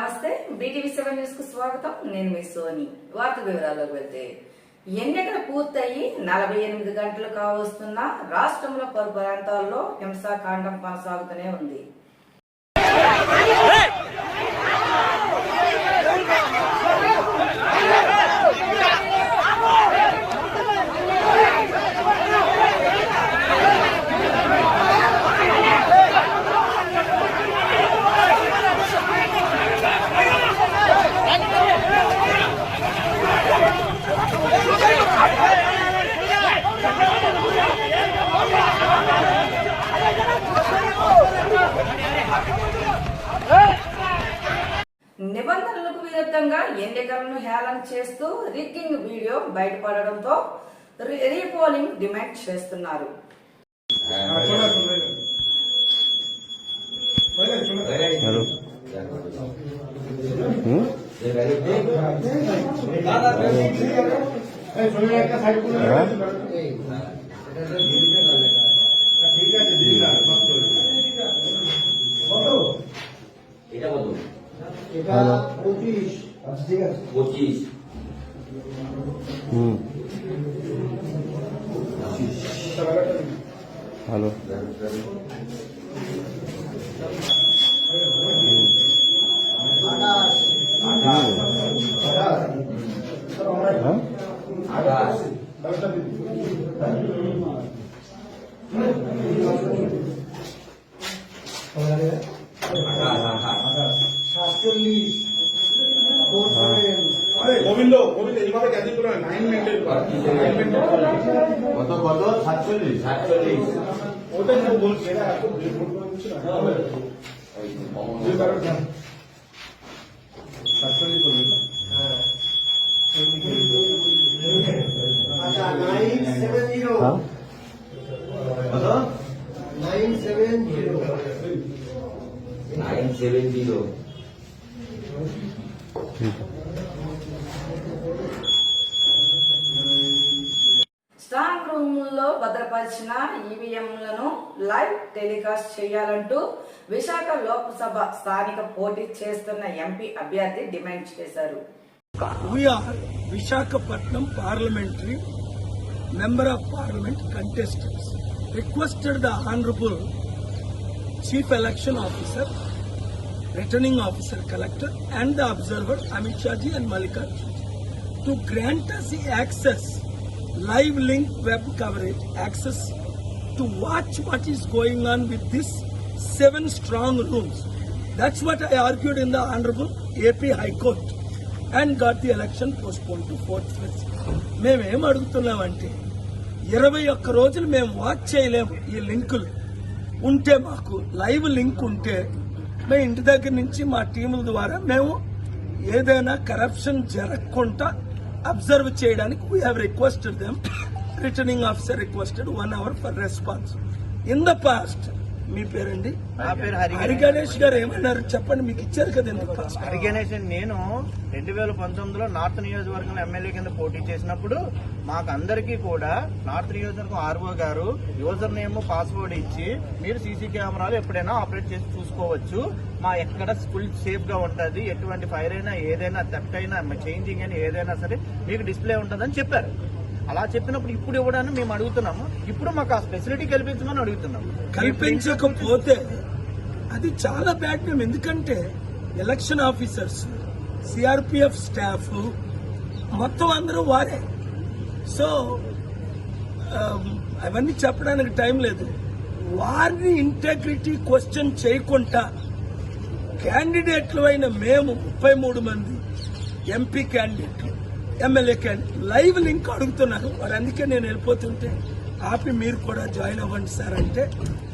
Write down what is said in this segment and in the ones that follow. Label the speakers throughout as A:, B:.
A: నమస్తే BTV seven న్యూస్కు స్వాగతం. నేను మీ సోని. వార్త వివరాల్లోకి వెళ్తే ఎన్నికలు పూర్తయి నలభై ఎనిమిది గంటలు కావస్తున్నా రాష్ట్రంలో పలు ప్రాంతాల్లో హింసాకాండం కొనసాగుతూనే ఉంది. చేస్తూ రిగ్గింగ్ వీడియో బయటపడడంతో రీ- రీపోలింగ్ డిమాండ్ చేస్తున్నారు
B: హలో హ్మ్? ఆ?
C: এটা কত
D: এটা
B: হ্যালো।
D: পঁচিশ আচ্ছা ঠিক আছে
C: পঁচিশ
B: হুম।
C: ভালো।
D: সাতচল্লিশ
C: সাতচল্লিশ।
E: ওটাই তো বলছি।
C: Nine seven zero.
A: Nine seven zero. ఈవీఎంలను live telecast చేయాలంటూ విశాఖ లోక్సభ స్థానిక పోటీ చేస్తున్న ఎంపీ అభ్యర్థి డిమాండ్ చేశారు.
F: Visakhapatnam parliamentary member of parliament contestants requested the honourable chief election officer returning officer collector and the observer Amit Shah ji and Mallikarjun to grant us access live link web coverage access to watch what is going on with this seven strong rooms. That's what I argued in the Honorable AP High Court and got the election postponed to fourth February. మేమేం అడుగుతున్నామంటే ఇరవై ఒక్క రోజులు మేము watch చేయలేము ఈ లింకులు ఉంటే మాకు లైవ్ లింక్ ఉంటే మేము ఇంటి దగ్గర నుంచి మా టీముల ద్వారా మేము ఏదైనా కరప్షన్ జరగకుండా అబ్జర్వ్ చేయడానికి we have requested them returning officer requested one hour for response. In the past మీ పేరండి?
G: నా పేరు హరి
F: హరి గణేష్. గారు ఏమన్నారు? చెప్పండి మీకు ఇచ్చారు కదా
G: హరి గణేష్ నేను రెండు వేల పంతొమ్మిదిలో నార్త్ నియోజకవర్గంలో ఎమ్మెల్యే కింద పోటీ చేసినప్పుడు మాకు అందరికీ కూడా నార్త్ నియోజకవర్గం ఆర్ఓ గారు యూజర్ నేమ్ పాస్వర్డ్ ఇచ్చి మీరు సీసీ కెమెరాలు ఎప్పుడైనా ఆపరేట్ చేసి చూసుకోవచ్చు. మా ఎక్కడ ఫుల్ సేఫ్గా ఉంటది ఎటువంటి ఫైర్ అయినా ఏదైనా థెఫ్ట్ అయినా చేంజింగ్ అయినా ఏదైనా సరే మీకు డిస్ప్లే ఉంటుందని చెప్పారు. అలా చెప్పినప్పుడు ఇప్పుడు ఇవ్వడానికి మేము అడుగుతున్నాము? ఇప్పుడు మాకు ఆ ఫెసిలిటీ కల్పించమని అడుగుతున్నాము
F: కల్పించకపోతే అది చాలా బ్యాడ్ మేము ఎందుకంటే ఎలక్షన్ ఆఫీసర్స్ సిఆర్పిఎఫ్ స్టాఫ్ మొత్తం అందరూ వారే. సో um, అవన్నీ చెప్పడానికి టైం లేదు. వారిని ఇంటెగ్రిటీ క్వశ్చన్ చేయకుండా క్యాండిడేట్లు అయిన మేము ముప్పై మూడు మంది ఎంపీ క్యాండిడేట్లు ఎమ్మెల్యే లైవ్ లింక్ అడుగుతున్నారు మరి అందుకే నేను వెళ్ళిపోతుంటే ఆపి మీరు కూడా జాయిన్ అవ్వండి సార్ అంటే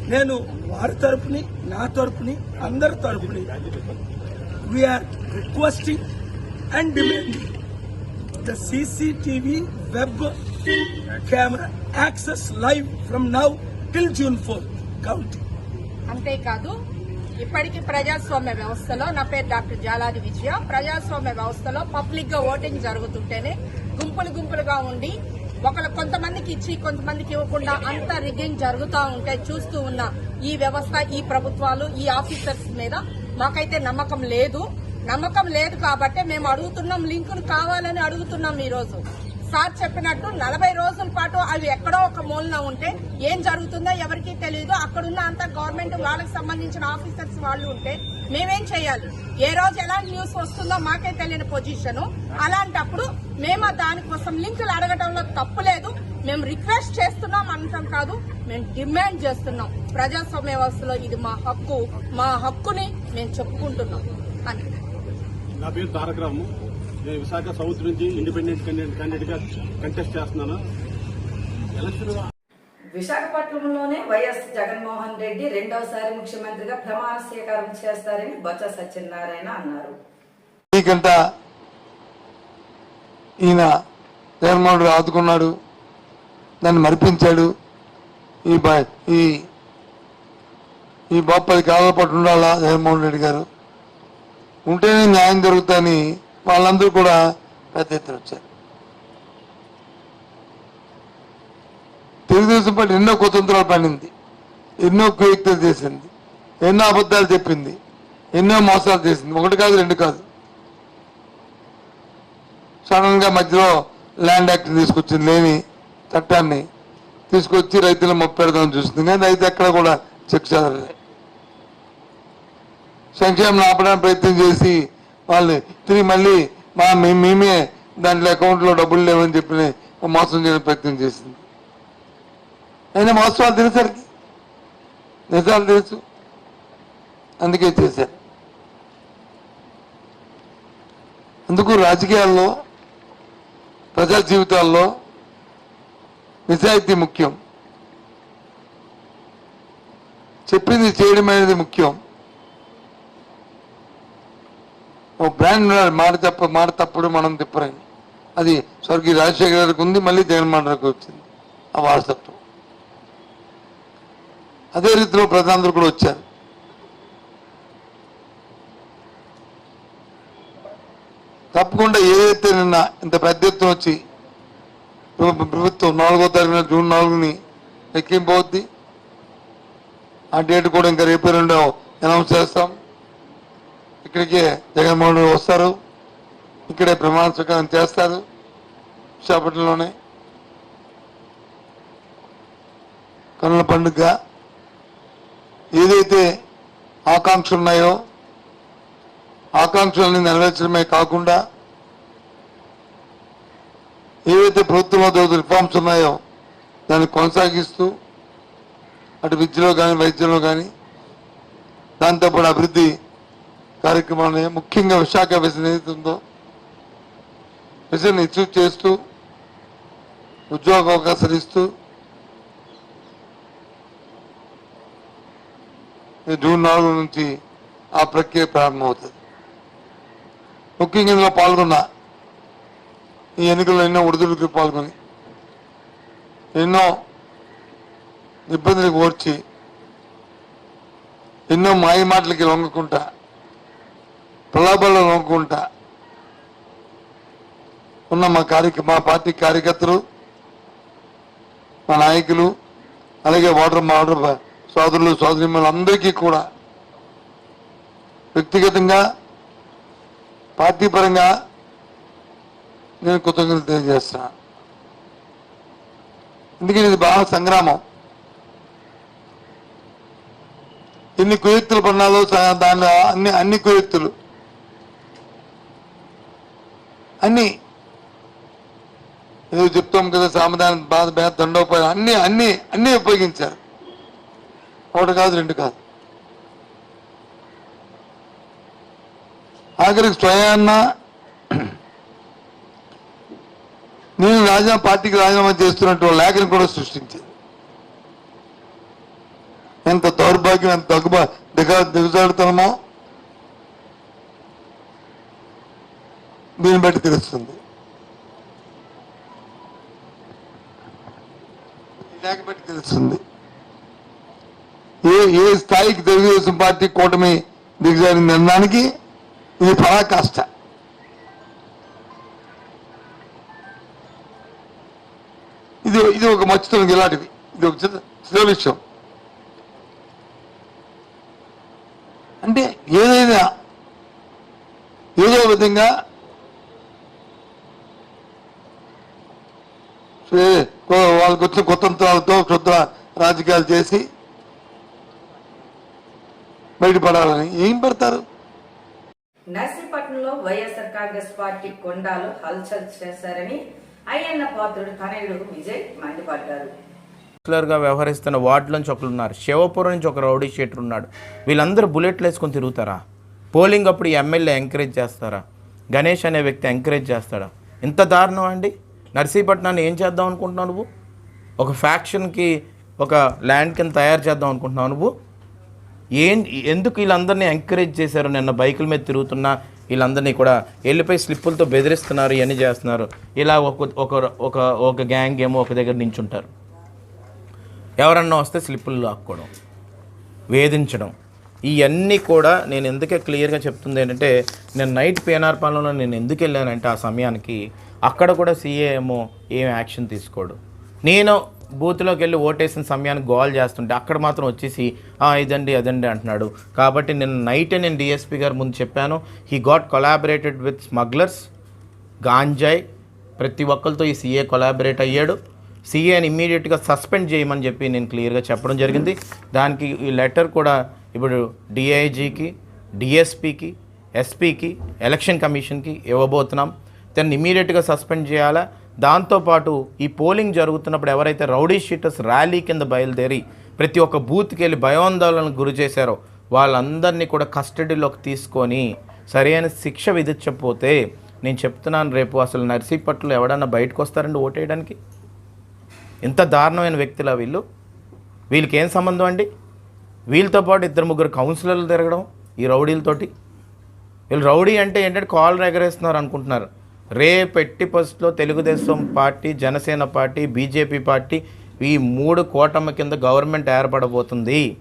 F: నేను వారి తరపుని నా తరపుని అందరి తరపుని we are requesting and demanding the CCTV web camera access live from now till June four counting
H: అంతేకాదు ఇప్పటికీ ప్రజాస్వామ్య వ్యవస్థలో నా పేరు డాక్టర్ జాలాది విజయ. ప్రజాస్వామ్య వ్యవస్థలో పబ్లిక్గా ఓటింగ్ జరుగుతుంటేనే గుంపులు గుంపులుగా ఉండి ఒకళ్ళు కొంతమందికి ఇచ్చి కొంతమందికి ఇవ్వకుండా అంత రిగ్గింగ్ జరుగుతూ ఉంటే చూస్తూ ఉన్న ఈ వ్యవస్థ ఈ ప్రభుత్వాలు ఈ ఆఫీసర్స్ మీద మాకైతే నమ్మకం లేదు. నమ్మకం లేదు కాబట్టి మేము అడుగుతున్నాం లింకులు కావాలని అడుగుతున్నాం ఈరోజు. సార్ చెప్పినట్టు నలభై రోజుల పాటు అవి ఎక్కడో ఒక మూలన ఉంటే ఏం జరుగుతుందో ఎవరికీ తెలియదు అక్కడున్న అంత గవర్నమెంట్ వాళ్ళకి సంబంధించిన ఆఫీసర్స్ వాళ్ళు ఉంటే మేమేం చేయాలి? ఏ రోజు ఎలాంటి న్యూస్ వస్తుందో మాకే తెలియని పొజిషన్. అలాంటప్పుడు మేము దానికోసం లింకులు అడగటంలో తప్పు లేదు. మేము రిక్వెస్ట్ చేస్తున్నాం అనటం కాదు. మేము డిమాండ్ చేస్తున్నాం. ప్రజాస్వామ్య వ్యవస్థలో ఇది మా హక్కు. మా హక్కుని మేము చెప్పుకుంటున్నాం. అని
E: నా పేరు తారక రాము. నేను విశాఖ సౌత్ నుంచి ఇండిపెండెంట్ క్యాండిడేట్ క్యాండిడేట్గా కంటెస్ట్ చేస్తున్నాను. ఎలక్షన్
A: విశాఖపట్నంలోనే వైఎస్ జగన్మోహన్ రెడ్డి రెండవసారి ముఖ్యమంత్రిగా ప్రమాణ స్వీకారం చేస్తారని బొత్స సత్యనారాయణ అన్నారు.
I: ఈయన జగన్మోహన్ రెడ్డి ఆదుకున్నాడు దాన్ని మరిపించాడు. ఈ బ- ఈ ఈ బాబు పది కాలాల పాటు ఉండాలా జగన్మోహన్ రెడ్డి గారు? ఉంటేనే న్యాయం జరుగుతుందని వాళ్ళందరూ కూడా పెద్ద ఎత్తున వచ్చారు. తెలుగుదేశం పార్టీ ఎన్నో కుతంత్రాలు పండింది ఎన్నో కుయుక్తులు చేసింది ఎన్నో అబద్ధాలు చెప్పింది ఎన్నో మోసాలు చేసింది. ఒకటి కాదు రెండు కాదు. సడన్గా మధ్యలో ల్యాండ్ యాక్ట్ తీసుకొచ్చింది లేని చట్టాన్ని తీసుకొచ్చి రైతులను మొప్పెడదాం చూస్తుంది కానీ రైతు ఎక్కడ కూడా చెక్ చదవలే సంక్షేమం ఆపడానికి ప్రయత్నం చేసి వాళ్ళు తిరిగి మళ్ళీ మా మేమే దాంట్లో అకౌంట్లో డబ్బులు లేవని చెప్పి మోసం చేయడం ప్రయత్నం చేసింది. అయినా వాస్తవాలు తెలిసరికి నిజాలు తెలుసు. అందుకే చేశారు. అందుకు రాజకీయాల్లో ప్రజా జీవితాల్లో నిజాయితీ ముఖ్యం. చెప్పింది చేయడం అనేది ముఖ్యం. ఓ బ్రాండ్ ఉండాలి. మాట తప్ప మాట తప్పుడు మనం తిప్పరని అది స్వర్గీయ రాజశేఖర గారికి ఉంది మళ్ళీ జగన్మోహన్కి వచ్చింది. ఆ వారసత్వం. అదే రీతిలో ప్రధానులు కూడా వచ్చారు. తప్పకుండా ఏదైతే నిన్న ఇంత పెద్ద ఎత్తున వచ్చి ప్రభుత్వం నాలుగో తారీఖున జూన్ నాలుగుని ఎక్కింపోద్ది ఆ డేట్ కూడా ఇంకా రేపు రెండో అనౌన్స్ చేస్తాం. ఇక్కడికే జగన్మోహన్ రెడ్డి వస్తారు. ఇక్కడే ప్రమాణ స్వీకారం చేస్తారు. విశాఖపట్నంలోనే కనుల పండుగ ఏదైతే ఆకాంక్షలు ఉన్నాయో ఆకాంక్షలని నెరవేర్చడమే కాకుండా ఏవైతే ప్రభుత్వంలో జరుగుతున్న రిఫార్మ్స్ ఉన్నాయో దాన్ని కొనసాగిస్తూ అటు విద్యలో కానీ వైద్యంలో కానీ దాంతోపాటు అభివృద్ధి కార్యక్రమాన్ని ముఖ్యంగా విశాఖ విజన్ ఏదైతే విజన్ చేస్తూ ఉద్యోగ అవకాశాలు ఇస్తూ జూన్ నాలుగు నుంచి ఆ ప్రక్రియ ప్రారంభమవుతుంది. ముఖ్యంగా ఇందులో పాల్గొన్న ఈ ఎన్నికల్లో ఎన్నో ఒడిదుడుకు పాల్గొని ఎన్నో ఇబ్బందులకు ఓర్చి ఎన్నో మాయ మాటలకి లొంగకుండా ప్రలాభాల్లో లొంగకుండా ఉన్న మా కార్య మా పార్టీ కార్యకర్తలు మా నాయకులు అలాగే ఓటర్ మా ఓటర్ సోదరులు సోదరిమణులు అందరికీ కూడా వ్యక్తిగతంగా పార్టీ పరంగా నేను కృతజ్ఞతలు తెలియజేస్తున్నా ఎందుకంటే ఇది బాగా సంగ్రామం. ఎన్ని కుయుక్తులు పడినాలో దాని అన్ని అన్ని కుయుక్తులు. అన్ని. ఏదో చెప్తాం కదా సామధానం బాధ బేద దండోపాయం అన్ని అన్ని అన్ని ఉపయోగించారు. ఒకటి కాదు రెండు కాదు. ఆఖరికి స్వయాన్న నేను రాజీనామా పార్టీకి రాజీనామా చేస్తున్నట్టు లేఖను కూడా సృష్టించింది ఎంత దౌర్భాగ్యం ఎంత దగ్గు దిగ దిగజాడుతామో దీన్ని బట్టి తెలుస్తుంది. బట్టి తెలుస్తుంది. ఏ ఏ స్థాయికి తెలుగుదేశం పార్టీ కూటమి దిగజారింది అనడానికి ఇది పరాకాష్ట. ఇది ఇది ఒక మచ్చుతున్నది ఇలాంటివి ఇది ఒక చిన్న చిన్న విషయం. అంటే ఏదైనా ఏదో విధంగా ఏ- కో- వాళ్ళకి వచ్చిన కుతంత్రాలతో క్షుద్ర రాజకీయాలు చేసి బయటపడాలని ఏం పెడతారు?
A: నర్సీపట్నంలో వైఎస్ఆర్ కాంగ్రెస్ పార్టీ కొండాలు హల్చల్ చేశారని అయ్యన్న పాత్రుడు తనయుడు విజయ్ మండిపడ్డారు.
J: గా వ్యవహరిస్తున్న వార్డులోంచి ఒకరు ఉన్నారు. శివపురం నుంచి ఒక రౌడీ షీటర్ ఉన్నాడు. వీళ్ళందరూ బుల్లెట్లు వేసుకొని తిరుగుతారా? పోలింగ్ అప్పుడు ఎమ్మెల్యే ఎంకరేజ్ చేస్తారా? గణేష్ అనే వ్యక్తి ఎంకరేజ్ చేస్తాడా? ఇంత దారుణం అండి? నర్సీపట్నాన్ని ఏం చేద్దాం అనుకుంటున్నావు నువ్వు? ఒక ఫ్యాక్షన్కి ఒక ల్యాండ్ కింద తయారు చేద్దాం అనుకుంటున్నావు నువ్వు? ఏం ఎందుకు వీళ్ళందరినీ ఎంకరేజ్ చేశారు? నిన్న బైకుల మీద తిరుగుతున్నా వీళ్ళందరినీ కూడా వెళ్ళిపోయి స్లిప్పులతో బెదిరిస్తున్నారు ఇవన్నీ చేస్తున్నారు. ఇలా ఒక ఒక ఒక ఒక గ్యాంగ్ ఏమో ఒక దగ్గర నించుంటారు. ఎవరన్నా వస్తే స్లిప్పులు లాక్కోవడం వేధించడం ఇవన్నీ కూడా నేను ఎందుకే క్లియర్గా చెప్తుంది ఏంటంటే నేను నైట్ పిఎన్ఆర్ పాలనలో నేను ఎందుకు వెళ్ళానంటే ఆ సమయానికి అక్కడ కూడా సీఏ ఏమో ఏం యాక్షన్ తీసుకోడు. నేను బూత్లోకి వెళ్ళి ఓటేసిన సమయానికి గోల్ చేస్తుంటే అక్కడ మాత్రం వచ్చేసి ఇదండి అదండి అంటున్నాడు. కాబట్టి నేను నైటే నేను డిఎస్పీ గారు ముందు చెప్పాను he got collaborated with smugglers ganja ప్రతి ఒక్కరితో ఈ సీఏ కొలాబరేట్ అయ్యాడు. సీఏని ఇమ్మీడియట్గా సస్పెండ్ చేయమని చెప్పి నేను క్లియర్గా చెప్పడం జరిగింది. దానికి ఈ లెటర్ కూడా ఇప్పుడు డిఐజీకి డిఎస్పికి ఎస్పీకి ఎలక్షన్ కమిషన్కి ఇవ్వబోతున్నాం. దాన్ని ఇమీడియట్గా సస్పెండ్ చేయాలా? దాంతోపాటు ఈ పోలింగ్ జరుగుతున్నప్పుడు ఎవరైతే రౌడీ షీటర్స్ ర్యాలీ కింద బయలుదేరి ప్రతి ఒక్క బూత్కి వెళ్ళి భయోందోళనకు గురి చేశారో వాళ్ళందరినీ కూడా కస్టడీలోకి తీసుకొని సరైన శిక్ష విధించకపోతే నేను చెప్తున్నాను రేపు అసలు నర్సీపట్లో ఎవడన్నా బయటకు వస్తారండి ఓటేయడానికి? ఇంత దారుణమైన వ్యక్తులా వీళ్ళు? వీళ్ళకి ఏం సంబంధం అండి? వీళ్ళతో పాటు ఇద్దరు ముగ్గురు కౌన్సిలర్లు తిరగడం ఈ రౌడీలతోటి? వీళ్ళు రౌడీ అంటే ఏంటంటే కాల్ ఎగరేస్తున్నారు అనుకుంటున్నారు. రేపెట్టి ఎట్టి Telugu Desam party Janasena party BJP party ఈ మూడు కూటమి కింద గవర్నమెంట్ ఏర్పడబోతుంది.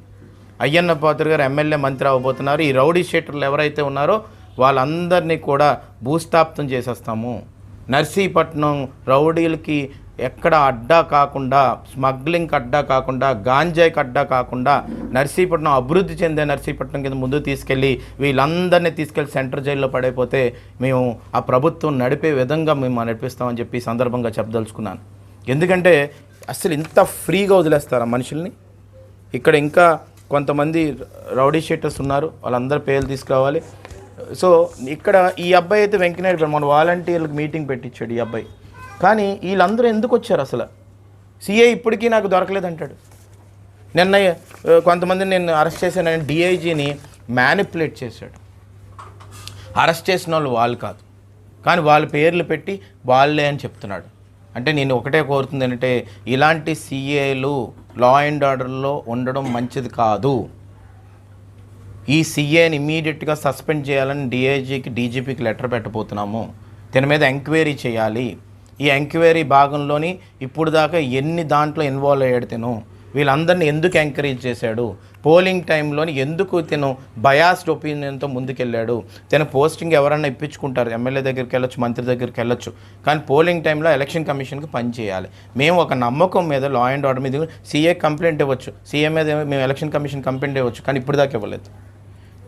J: అయ్యన్న పాత్ర గారు ఎమ్మెల్యే మంత్రి అవ్వబోతున్నారు ఈ రౌడీ షీటర్లు ఎవరైతే ఉన్నారో వాళ్ళందరినీ కూడా భూస్థాపితం చేసేస్తాము. నర్సీపట్నం రౌడీలకి ఎక్కడ అడ్డా కాకుండా స్మగ్లింగ్కి అడ్డా కాకుండా గాంజాయికి అడ్డా కాకుండా నర్సీపట్నం అభివృద్ధి చెందే నర్సీపట్నం కింద ముందుకు తీసుకెళ్ళి వీళ్ళందరినీ తీసుకెళ్ళి సెంట్రల్ జైల్లో పడైపోతే మేము ఆ ప్రభుత్వం నడిపే విధంగా మేము నడిపిస్తామని చెప్పి సందర్భంగా చెప్పదలుచుకున్నాను. ఎందుకంటే అసలు ఇంత ఫ్రీగా వదిలేస్తారా మనుషుల్ని. ఇక్కడ ఇంకా కొంతమంది రౌడీ షీటర్స్ ఉన్నారు వాళ్ళందరి పేర్లు తీసుకురావాలి. సో ఇక్కడ ఈ అబ్బాయి అయితే వెంకయ్య మన వాలంటీర్లకు మీటింగ్ పెట్టించాడు ఈ అబ్బాయి. కానీ వీళ్ళందరూ ఎందుకు వచ్చారు అసలు? సీఏ ఇప్పటికీ నాకు దొరకలేదంటాడు. నిన్న కొంతమంది కొంతమందిని నేను అరెస్ట్ చేశానని డిఐజీని మ్యానిపులేట్ చేశాడు. అరెస్ట్ చేసిన వాళ్ళు వాళ్ళు కాదు. కానీ వాళ్ళ పేర్లు పెట్టి వాళ్ళే అని చెప్తున్నాడు. అంటే నేను ఒకటే కోరుతుంది ఏంటంటే ఇలాంటి సీఏలు లా అండ్ ఆర్డర్లో ఉండడం మంచిది కాదు. ఈ సీఏని ఇమీడియట్గా సస్పెండ్ చేయాలని డిఐజీకి డీజీపీకి లెటర్ పెట్టబోతున్నాము. దీని మీద ఎంక్వైరీ చేయాలి. ఈ ఎంక్వైరీ భాగంలోని ఇప్పుడు దాకా ఎన్ని దాంట్లో ఇన్వాల్వ్ అయ్యాడు తిను? వీళ్ళందరినీ ఎందుకు ఎంకరేజ్ చేశాడు? పోలింగ్ టైంలోని ఎందుకు తిను? బయాస్డ్ ఒపీనియన్తో ముందుకెళ్ళాడు. తన పోస్టింగ్ ఎవరన్నా ఇప్పించుకుంటారు. ఎమ్మెల్యే దగ్గరికి వెళ్ళొచ్చు మంత్రి దగ్గరికి వెళ్ళొచ్చు. కానీ పోలింగ్ టైంలో ఎలక్షన్ కమిషన్కి పని చేయాలి. మేము ఒక నమ్మకం మీద లా అండ్ ఆర్డర్ మీద సీఏ కంప్లైంట్ ఇవ్వచ్చు. సీఏ మీద మేము ఎలక్షన్ కమిషన్ కంప్లైంట్ ఇవ్వచ్చు. కానీ ఇప్పుడు దాకా ఇవ్వలేదు.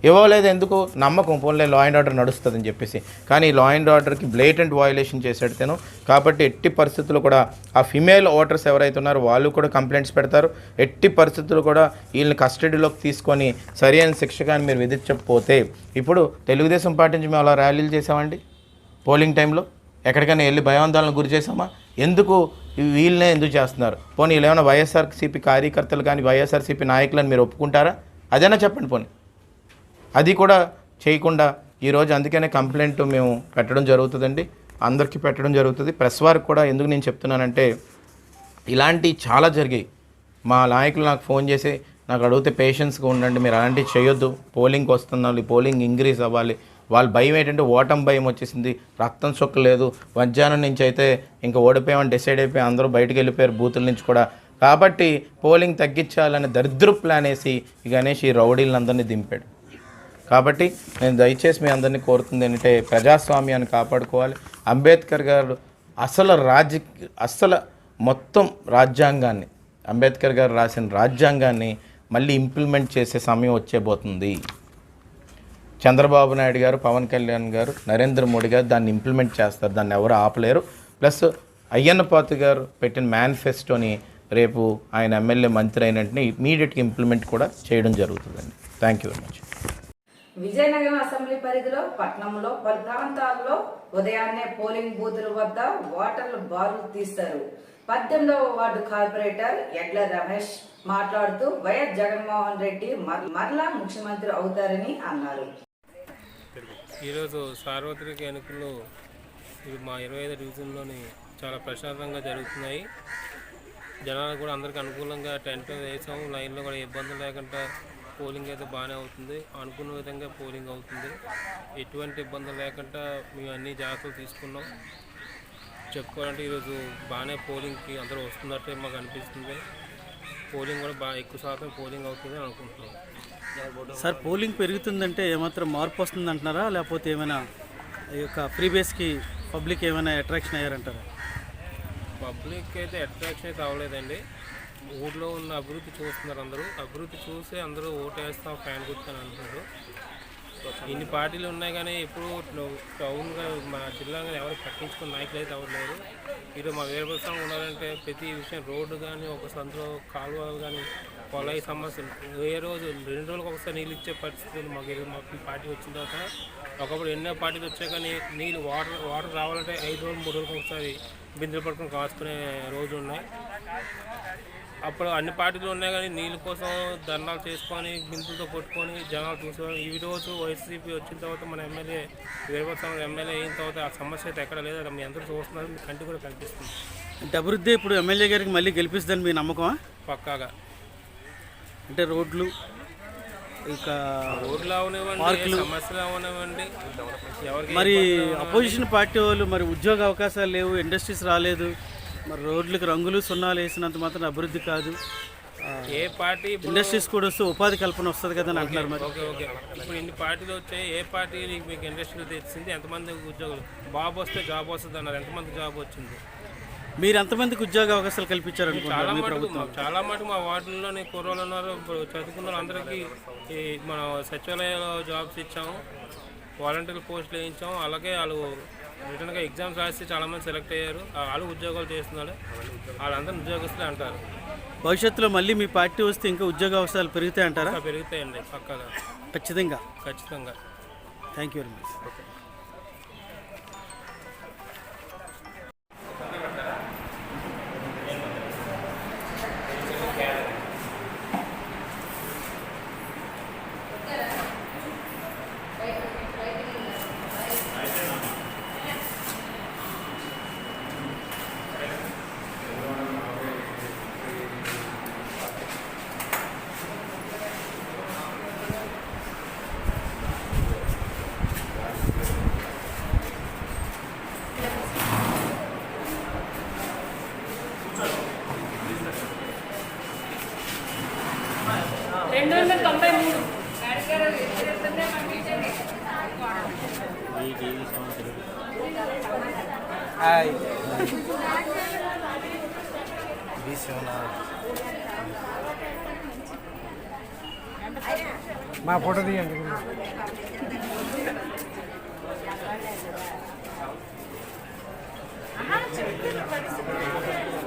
J: ఇవ్వలేదు ఎందుకు? నమ్మకం. పోన్లే లా అండ్ ఆర్డర్ నడుస్తుందని చెప్పేసి. కానీ లా అండ్ ఆర్డర్కి బ్లేటెంట్ వయలేషన్ చేశాడు తను. కాబట్టి ఎట్టి పరిస్థితుల్లో కూడా ఆ ఫిమేల్ ఓటర్స్ ఎవరైతే ఉన్నారో వాళ్ళు కూడా కంప్లైంట్స్ పెడతారు. ఎట్టి పరిస్థితులు కూడా వీళ్ళని కస్టడీలోకి తీసుకొని సరైన శిక్ష కానీ మీరు విధించకపోతే ఇప్పుడు తెలుగుదేశం పార్టీ నుంచి మేము అలా ర్యాలీలు చేసామండి పోలింగ్ టైంలో? ఎక్కడికైనా వెళ్ళి భయాందోళనకు గురి చేసామా ఎందుకు వీళ్ళనే ఎందుకు చేస్తున్నారు? పోనీ వీళ్ళు ఏమైనా వైఎస్ఆర్సీపీ కార్యకర్తలు కానీ వైఎస్ఆర్సీపీ నాయకులను మీరు ఒప్పుకుంటారా? అదైనా చెప్పండి పోనీ. అది కూడా చేయకుండా ఈరోజు అందుకనే కంప్లైంట్ మేము పెట్టడం జరుగుతుందండి. అందరికీ పెట్టడం జరుగుతుంది. ప్రెస్ వారికి కూడా ఎందుకు నేను చెప్తున్నానంటే ఇలాంటివి చాలా జరిగాయి. మా నాయకులు నాకు ఫోన్ చేసి నాకు అడిగితే పేషెన్స్గా ఉండండి మీరు అలాంటివి చేయొద్దు. పోలింగ్కి వస్తున్నారు పోలింగ్ ఇంక్రీజ్ అవ్వాలి. వాళ్ళ భయం ఏంటంటే ఓటం భయం వచ్చేసింది. రక్తం చొక్క లేదు. మధ్యాహ్నం నుంచి అయితే ఇంకా ఓడిపోయామని డిసైడ్ అయిపోయి అందరూ బయటకు వెళ్ళిపోయారు బూతుల నుంచి కూడా. కాబట్టి పోలింగ్ తగ్గించాలని దరిద్ర ప్లాన్ వేసి గణేష్ ఈ రౌడీలందరినీ దింపాడు. కాబట్టి నేను దయచేసి మీ అందరినీ కోరుతుంది ఏంటంటే ప్రజాస్వామ్యాన్ని కాపాడుకోవాలి. అంబేద్కర్ గారు అసలు రాజ్య అసలు మొత్తం రాజ్యాంగాన్ని అంబేద్కర్ గారు రాసిన రాజ్యాంగాన్ని మళ్ళీ ఇంప్లిమెంట్ చేసే సమయం వచ్చేబోతుంది. చంద్రబాబు నాయుడు గారు పవన్ కళ్యాణ్ గారు నరేంద్ర మోడీ గారు దాన్ని ఇంప్లిమెంట్ చేస్తారు. దాన్ని ఎవరు ఆపలేరు. ప్లస్ అయ్యన్నపాతి గారు పెట్టిన మేనిఫెస్టోని రేపు ఆయన ఎమ్మెల్యే మంత్రి అయిన వెంటనే ఇమీడియట్గా ఇంప్లిమెంట్ కూడా చేయడం జరుగుతుందండి. Thank you very much.
A: Vizianagaram assembly పరిధిలో పట్నంలో పలు ప్రాంతాల్లో ఉదయాన్నే పోలింగ్ బూతుల వద్ద ఓటర్లు బారులు తీస్తారు పద్దెనిమిదవ వార్డు కార్పొరేటర్ ఎడ్ల రమేష్ మాట్లాడుతూ వైఎస్ జగన్మోహన్ రెడ్డి మరలా ముఖ్యమంత్రి అవుతారని అన్నారు.
K: ఈరోజు సార్వత్రిక ఎన్నికలు మా ఇరవై ఐదు డివిజన్లోని చాలా ప్రశాంతంగా జరుగుతున్నాయి. జనాలు కూడా అందరికీ అనుకూలంగా టెంట్ వేసాము. లైన్లో కూడా ఇబ్బందులు లేకుండా పోలింగ్ అయితే బాగానే అవుతుంది. అనుకున్న విధంగా పోలింగ్ అవుతుంది. ఎటువంటి ఇబ్బందులు లేకుండా మేము అన్ని జాగ్రత్తలు తీసుకున్నాం. చెప్పుకోవాలంటే ఈరోజు బాగానే పోలింగ్కి అందరూ వస్తున్నట్టే మాకు అనిపిస్తుంది. పోలింగ్ కూడా బాగా ఎక్కువ శాతం పోలింగ్ అవుతుంది అని అనుకుంటున్నాం.
L: సార్ పోలింగ్ పెరుగుతుందంటే ఏమాత్రం మార్పు వస్తుంది అంటున్నారా? లేకపోతే ఏమైనా ఈ యొక్క ఫ్రీ బేస్కి పబ్లిక్ ఏమైనా అట్రాక్షన్ అయ్యారంటారా?
K: పబ్లిక్ అయితే అట్రాక్షన్ అయితే అవ్వలేదండి ఊళ్ళో ఉన్న అభివృద్ధి చూస్తున్నారు అందరూ. అభివృద్ధి చూసి అందరూ ఓటేస్తాం ఫ్యాన్ గుర్తని అంటున్నారు ఇన్ని పార్టీలు ఉన్నాయి కానీ ఇప్పుడు టౌన్గా మన జిల్లాగా ఎవరు పట్టించుకున్న నాయకులు అయితే ఎవరు లేరు. ఈరోజు మా వీరభద్రం ఉండాలంటే ప్రతి విషయం రోడ్డు కానీ ఒక సందులో కాలువలు కానీ పొలాయి సమస్యలు ఏ రోజు రెండు రోజులకు ఒకసారి నీళ్ళు ఇచ్చే పరిస్థితులు మాకు మాకు పార్టీ వచ్చిన తర్వాత ఒకప్పుడు ఎన్నో పార్టీలు వచ్చాయి కానీ నీళ్ళు వాటర్ వాటర్ రావాలంటే ఐదు రోజులు మూడు రోజులకు ఒకసారి బిందెలు పట్టుకొని కాసుకునే రోజులు ఉన్నాయి. అప్పుడు అన్ని పార్టీలు ఉన్నాయి కానీ నీళ్ళ కోసం ధర్నాలు చేసుకొని బిందులతో కొట్టుకొని జనాలు చూసుకోవాలి ఈ రోజు వైసీపీ వచ్చిన తర్వాత మన ఎమ్మెల్యే వీరభద్రం ఎమ్మెల్యే అయిన తర్వాత ఆ సమస్య అయితే ఎక్కడ లేదు. అది మీ అందరూ చూస్తున్నారు. మీ కంటి కూడా కనిపిస్తుంది.
L: అంటే అభివృద్ధి ఇప్పుడు ఎమ్మెల్యే గారికి మళ్ళీ గెలిపిస్తుందని మీ నమ్మకమా?
K: పక్కాగా.
L: అంటే రోడ్లు ఇక
K: రోడ్లు అవనివ్వండి. సమస్యలు అవనివ్వండి.
L: మరి. అపోజిషన్ పార్టీ వాళ్ళు మరి ఉద్యోగ అవకాశాలు లేవు ఇండస్ట్రీస్ రాలేదు. మరి రోడ్లకు రంగులు సున్నాలు వేసినంత మాత్రం అభివృద్ధి కాదు.
K: ఏ పార్టీ ఇప్పుడు
L: ఇండస్ట్రీస్ కూడా వస్తే ఉపాధి కల్పన వస్తుంది కదా అని అంటున్నారు మరి.
K: ఓకే ఓకే ఇప్పుడు ఇన్ని పార్టీలు వచ్చాయి ఏ పార్టీ నీకు మీకు ఇండస్ట్రీలో తెచ్చింది ఎంతమంది ఉద్యోగులు? బాబు వస్తే జాబ్ వస్తుంది అన్నారు. ఎంతమంది జాబ్ వచ్చింది?
L: మీరు ఎంతమందికి ఉద్యోగ అవకాశాలు
K: చాలా
L: కల్పించారనుకుంటున్నారు మీ
K: మటుకు
L: ప్రభుత్వం?
K: చాలా మటుకు మా వార్డుల్లోని కుర్రోళ్ళు ఉన్నారు. ఇప్పుడు చదువుకున్న వాళ్ళందరికీ ఈ మన సచివాలయంలో జాబ్స్ ఇచ్చాము. వాలంటీర్ పోస్టులు వేయించాము. అలాగే వాళ్ళు రిటర్న్గా ఎగ్జామ్స్ రాసి చాలామంది సెలెక్ట్ అయ్యారు. వాళ్ళు ఉద్యోగాలు చేస్తున్నారు. వాళ్ళందరూ ఉద్యోగస్తులే అంటారు.
L: భవిష్యత్తులో మళ్ళీ మీ పార్టీ వస్తే ఇంకా ఉద్యోగ అవకాశాలు పెరుగుతాయి అంటారా?
K: పెరుగుతాయండి పక్కగా.
L: ఖచ్చితంగా.
K: ఖచ్చితంగా.
L: Thank
H: you very much hi
D: మా ఫోటో తీయండి.
A: చెప్తున్న